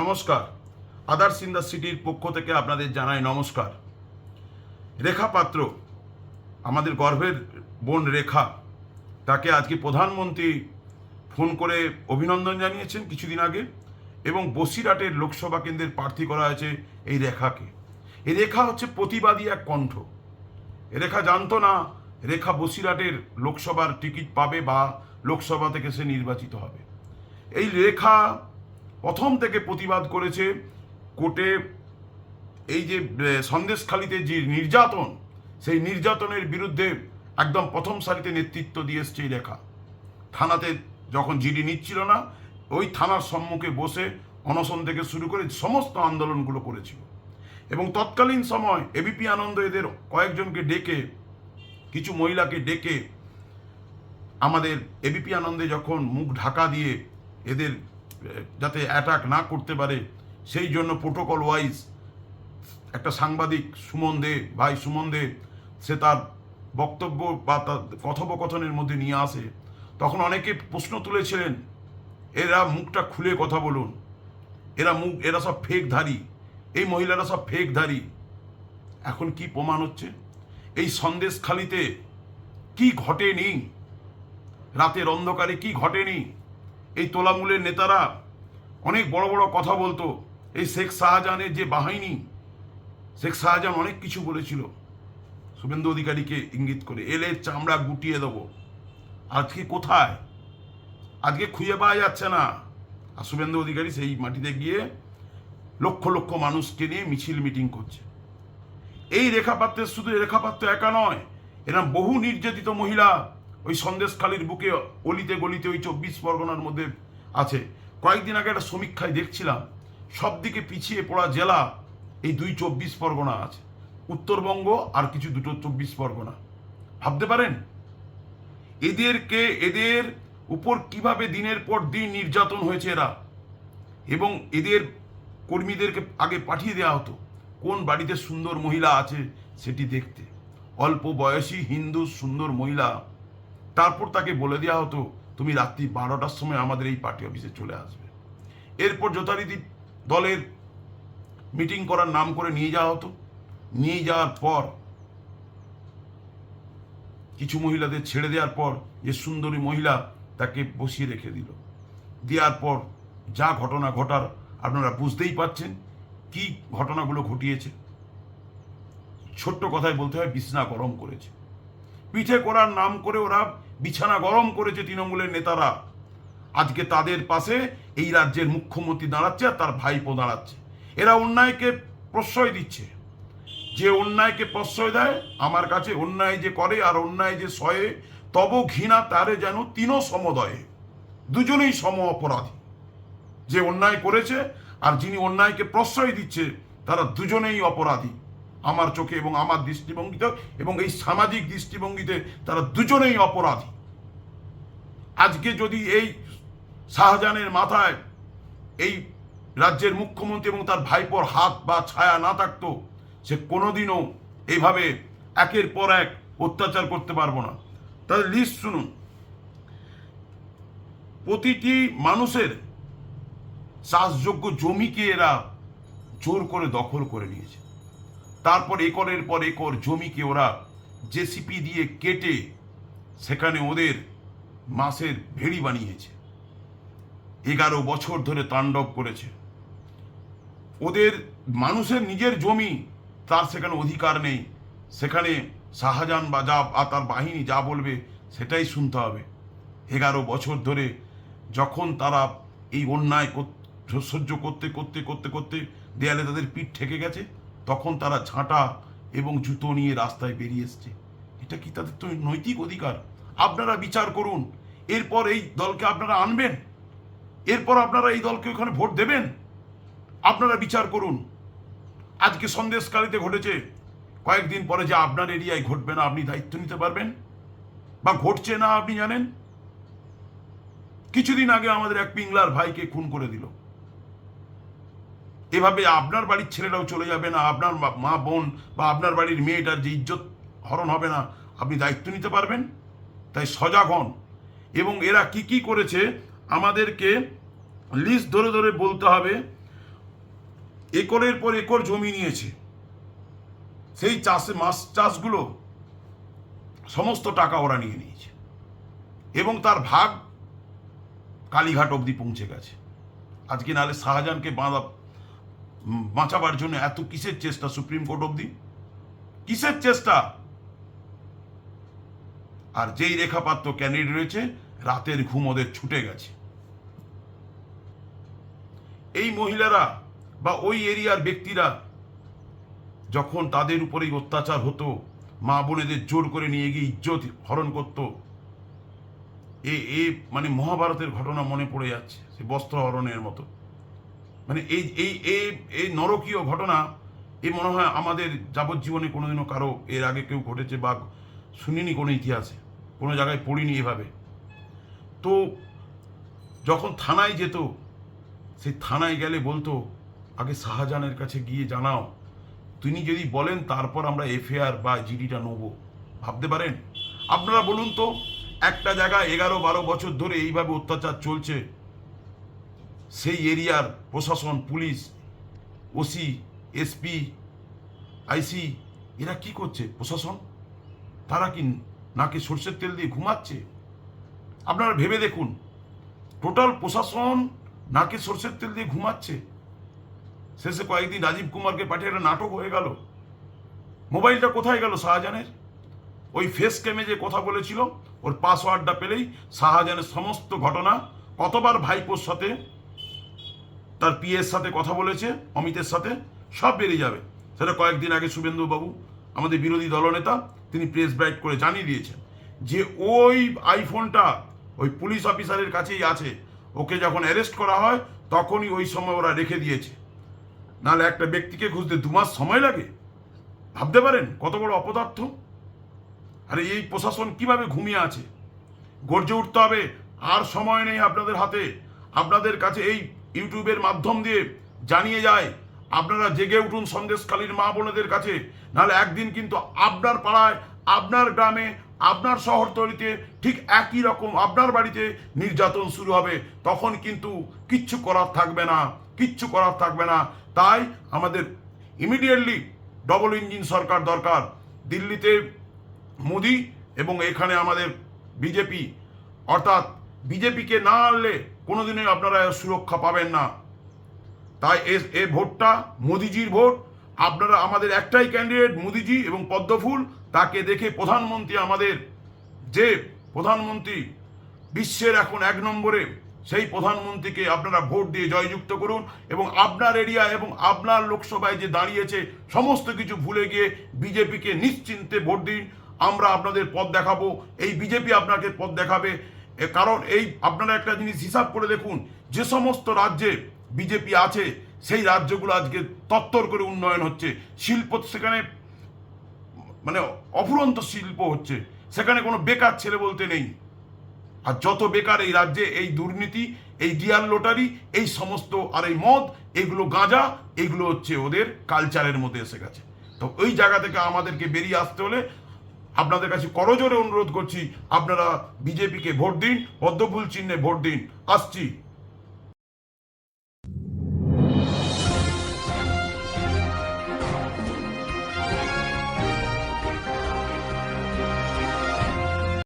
নমস্কার। Others in the সিটির পক্ষ থেকে আপনাদের জানাই নমস্কার। রেখা পাত্র, আমাদের গর্ভের বোন রেখা, তাকে আজকে প্রধানমন্ত্রী ফোন করে অভিনন্দন জানিয়েছেন কিছুদিন আগে, এবং বসিরহাটের লোকসভা কেন্দ্রের প্রার্থী করা হয়েছে এই রেখাকে। এই রেখা হচ্ছে প্রতিবাদী এক কণ্ঠ। রেখা জানতো না, রেখা বসিরহাটের লোকসভার টিকিট পাবে বা লোকসভা থেকে সে নির্বাচিত হবে। এই রেখা প্রথম থেকে প্রতিবাদ করেছে কোর্টে এই যে সন্দেশখালিতে যে নির্যাতন, সেই নির্যাতনের বিরুদ্ধে একদম প্রথম সারিতে নেতৃত্ব দিয়ে এসছে এই রেখা থানাতে যখন জিডি নিচ্ছিল না, ওই থানার সম্মুখে বসে অনশন থেকে শুরু করে সমস্ত আন্দোলনগুলো করেছিল। এবং তৎকালীন সময় এবিপি আনন্দ এদের কয়েকজনকে ডেকে, কিছু মহিলাকে ডেকে আমাদের এবিপি আনন্দে যখন মুখ ঢাকা দিয়ে এদের যাতে অ্যাটাক না করতে পারে, সেই জন্য প্রোটোকল ওয়াইজ একটা সাংবাদিক সুমন দে, ভাই সুমন দে, সে তার বক্তব্য বা তার কথোপকথনের মধ্যে নিয়ে আসে। তখন অনেকে প্রশ্ন তুলেছিলেন, এরা মুখটা খুলে কথা বলুন। এরা মুখ, এরা সব ফেকধারী এই মহিলারা সব ফেকধারী এখন কি প্রমাণ হচ্ছে? এই সন্দেশখালিতে কি ঘটেনি? রাতের অন্ধকারে কি ঘটেনি? এই তোলামূলের নেতারা অনেক বড় বড় কথা বলতো। এই শেখ শাহজাহানের যে বাহিনী, শেখ শাহজাহান অনেক কিছু বলেছিল। শুভেন্দু অধিকারীকে ইঙ্গিত করে, এলে চামড়া গুটিয়ে দেবো। আজকে কোথায়? আজকে খুঁজে পাওয়া যাচ্ছে না। আর শুভেন্দু অধিকারী সেই মাটিতে গিয়ে লক্ষ লক্ষ মানুষকে নিয়ে মিছিল মিটিং করছে। এই রেখাপাত্রের শুধু রেখাপাত্র একা নয় এরম বহু নির্যাতিত মহিলা। ওই সন্দেশখালির বুকে অলিতে গলিতে ওই চব্বিশ পরগনার মধ্যে আছে। কয়েকদিন আগে একটা সমীক্ষায় দেখছিলাম, সব দিকে পিছিয়ে পড়া জেলা এই দুই চব্বিশ পরগনা আছে। উত্তরবঙ্গ আর কিছু দুটো চব্বিশ পরগনা। ভাবতে পারেন? এদেরকে, এদের উপর কীভাবে দিনের পর দিন নির্যাতন হয়েছে এরা? এবং এদের কর্মীদেরকে আগে পাঠিয়ে দেওয়া হতো। কোন বাড়িতে সুন্দর মহিলা আছে সেটি দেখতে। অল্প বয়সী হিন্দু সুন্দর মহিলা তারপর তাকে বলে দেওয়া হতো, তুমি রাত্রি বারোটার সময় আমাদের এই পার্টি অফিসে চলে আসবে। এরপর যথারীতি দলের মিটিং করার নাম করে নিয়ে যাওয়া হতো। নিয়ে যাওয়ার পর কিছু মহিলাদের ছেড়ে দেওয়ার পর যে সুন্দরী মহিলা তাকে বসিয়ে রেখে দিল। দেওয়ার পর যা ঘটনা ঘটার আপনারা বুঝতেই পাচ্ছেন কি ঘটনাগুলো ঘটিয়েছে। ছোট্ট কথায় বলতে হয়, বিছনা গরম করেছে। পিঠে করার নাম করে ওরা বিছানা গরম করেছে তৃণমূলের নেতারা। আজকে তাদের পাশে এই রাজ্যের মুখ্যমন্ত্রী দাঁড়াচ্ছে আর তার ভাইপো দাঁড়াচ্ছে। এরা অন্যায়কে প্রশ্রয় দিচ্ছে। যে অন্যায়কে প্রশ্রয় দেয়, আমার কাছে অন্যায় যে করে আর অন্যায় যে সয়ে, তব ঘৃণা তারে যেন তিন সমদয়ে। দুজনেই সম অপরাধী। যে অন্যায় করেছে আর যিনি অন্যায়কে প্রশ্রয় দিচ্ছে, তারা দুজনেই অপরাধী। আমার চোখে এবং আমার দৃষ্টিভঙ্গিতে এবং এই সামাজিক দৃষ্টিভঙ্গিতে তারা দুজনেই অপরাধী। আজকে যদি এই শাহজাহানের মাথায় এই রাজ্যের মুখ্যমন্ত্রী এবং তার ভাইপোর হাত বা ছায়া না থাকতো, সে কোনোদিনও এইভাবে একের পর এক অত্যাচার করতে পারব না। তাদের লিস্ট শুনুন। প্রতিটি মানুষের চাষযোগ্য জমিকে এরা জোর করে দখল করে নিয়েছে। তারপর একরের পর একর জমিকে ওরা জেসিপি দিয়ে কেটে সেখানে ওদের মাসের ভেড়ি বানিয়েছে। এগারো বছর ধরে তাণ্ডব করেছে। ওদের মানুষের নিজের জমি, তার সেখানে অধিকার নেই। সেখানে শাহজাহান বা যা বা তার বাহিনী যা বলবে সেটাই শুনতে হবে। এগারো বছর ধরে যখন তারা এই অন্যায় সহ্য করতে করতে করতে করতে দেয়ালে তাদের পিঠ ঠেকে গেছে তখন তারা ঝাঁটা এবং জুতো নিয়ে রাস্তায় বেরিয়ে এসছে। এটা কি তাদের তো নৈতিক অধিকার? আপনারা বিচার করুন। এরপর এই দলকে আপনারা আনবেন। এরপর আপনারা এই দলকে ওখানে ভোট দেবেন। আপনারা বিচার করুন। আজকে সন্দেশকারীতে ঘটেছে, কয়েকদিন পরে যে আপনার এরিয়ায় ঘটবে না, আপনি দায়িত্ব নিতে পারবেন? বা ঘটছে না, আপনি জানেন? কিছুদিন আগে আমাদের এক পিংলার ভাইকে খুন করে দিল। এভাবে আপনার বাড়ির ছেলেরাও চলে যাবে না, আপনার মা- বোন বা আপনার বাড়ির মেয়েটার যে ইজ্জত হরণ হবে না, আপনি দায়িত্ব নিতে পারবেন? তাই সজাগ হন। এবং এরা কি কি করেছে, আমাদেরকে লিস্ট ধরে ধরে বলতে হবে, একরের পর একর জমি নিয়েছে। সেই চাষে, মাছ চাষগুলো সমস্ত টাকা ওরা নিয়ে নিয়েছে। এবং তার ভাগ কালীঘাট অবধি পৌঁছে গেছে। আজকে নাহলে শাহজাহানকে বাঁধা বাঁচাবার জন্য এত কিসের চেষ্টা সুপ্রিম কোর্ট অব্দি কিসের চেষ্টা? আর যেই রেখাপাত্র ক্যান্ডিডেট রয়েছে, রাতের ঘুম ওদের ছুটে গেছে। এই মহিলারা বা ওই এরিয়ার ব্যক্তিরা যখন তাদের উপরেই অত্যাচার হতো, মা বোনেদের জোর করে নিয়ে গিয়ে ইজ্জত হরণ করত, এ এ মানে মহাভারতের ঘটনা মনে পড়ে যাচ্ছে, সে বস্ত্র হরণের মতো। মানে এই এই এই নরকীয় ঘটনা এ মনে হয় আমাদের যাবজ্জীবনে কোনোদিনও কারও এর আগে কেউ ঘটেছে বা শুনিনি কোনো ইতিহাসে, কোনো জায়গায় পড়িনি এভাবে। তো যখন থানায় যেত, সেই থানায় গেলে বলতো, আগে শাহজাহানের কাছে গিয়ে জানাও। তিনি যদি বলেন তারপর আমরা এফআইআর বা জিডিটা নেব। ভাবতে পারেন? আপনারা বলুন তো, একটা জায়গায় এগারো বারো বছর ধরে এইভাবে অত্যাচার চলছে। সেই এরিয়ার প্রশাসন, পুলিশ, ওসি, এসপি, আইসি, এরা কি করছে? প্রশাসন? তারা কি নাকি সর্ষের তেল দিয়ে ঘুমাচ্ছে? আপনারা ভেবে দেখুন, টোটাল প্রশাসন নাকি সর্ষের তেল দিয়ে ঘুমাচ্ছে। শেষে কয়েকদিন রাজীব কুমারকে পাঠিয়ে একটা নাটক হয়ে গেল। মোবাইলটা কোথায় গেল শাহজাহানের? ওই ফেস ক্যামে যে কথা বলেছিল, ওর পাসওয়ার্ডটা পেলেই শাহজাহানের সমস্ত ঘটনা কতবার ভাইপোর সাথে তার পিএর সাথে কথা বলেছে, অমিতের সাথে, সব বেরিয়ে যাবে। সেটা কয়েকদিন আগে শুভেন্দুবাবু, আমাদের বিরোধী দলনেতা, তিনি প্রেস ব্রাইট করে জানিয়ে দিয়েছেন যে ওই আইফোনটা ওই পুলিশ অফিসারের কাছেই আছে। ওকে যখন অ্যারেস্ট করা হয়, তখনই ওই সময় ওরা রেখে দিয়েছে। নাহলে একটা ব্যক্তিকে খুঁজতে দু মাস সময় লাগে। ভাবতে পারেন, কত বড় অপদার্থ। আরে এই প্রশাসন কীভাবে ঘুমিয়ে আছে? গর্জে উঠতে হবে, আর সময় নেই আপনাদের হাতে। আপনাদের কাছে এই ইউটিউবের মাধ্যম দিয়ে জানিয়ে যায়, আপনারা জেগে উঠুন সন্দেশখালীর মা বোনেদের কাছে, নাহলে একদিন কিন্তু আপনার পাড়ায়, আপনার গ্রামে, আপনার শহরতলিতে ঠিক একই রকম আপনার বাড়িতে নির্যাতন শুরু হবে। তখন কিন্তু কিচ্ছু করার থাকবে না, কিচ্ছু করার থাকবে না। তাই আমাদের ইমিডিয়েটলি ডবল ইঞ্জিন সরকার দরকার। দিল্লিতে মোদি এবং এখানে আমাদের বিজেপি, অর্থাৎ বিজেপিকে না আনলে কোনোদিনই আপনারা সুরক্ষা পাবেন না। তাই এ ভোটটা মোদিজির ভোট। আপনারা আমাদের একটাই ক্যান্ডিডেট মোদিজি এবং পদ্মফুল, তাকে দেখে প্রধানমন্ত্রী আমাদের, যে প্রধানমন্ত্রী বিশ্বের এখন এক নম্বরে, সেই প্রধানমন্ত্রীকে আপনারা ভোট দিয়ে জয়যুক্ত করুন এবং আপনার এরিয়া এবং আপনার লোকসভায় যে দাঁড়িয়েছে, সমস্ত কিছু ভুলে গিয়ে বিজেপিকে নিশ্চিন্তে ভোট দিন। আমরা আপনাদের পথ দেখাবো। এই বিজেপি আপনাকে পথ দেখাবে। কারণ এই আপনারা একটা জিনিস হিসাব করে দেখুন, যে সমস্ত রাজ্যে বিজেপি আছে, সেই রাজ্যগুলো আজকে তত্তর করে উন্নয়ন হচ্ছে। শিল্প সেখানে মানে অফুরন্ত শিল্প হচ্ছে। সেখানে কোনো বেকার ছেলে বলতে নেই। আর যত বেকার এই রাজ্যে, এই দুর্নীতি, এই ডিয়ার লোটারি, এই সমস্ত আর এই মদ, এগুলো গাঁজা, এগুলো হচ্ছে ওদের কালচারের মধ্যে এসে গেছে। তো ওই জায়গা থেকে আমাদেরকে বেরিয়ে আসতে হলে আপনাদের কাছে করজোরে অনুরোধ করছি আপনারা বিজেপিকে ভোট দিন পদ্মফুল চিহ্নে ভোট দিন। আসছি।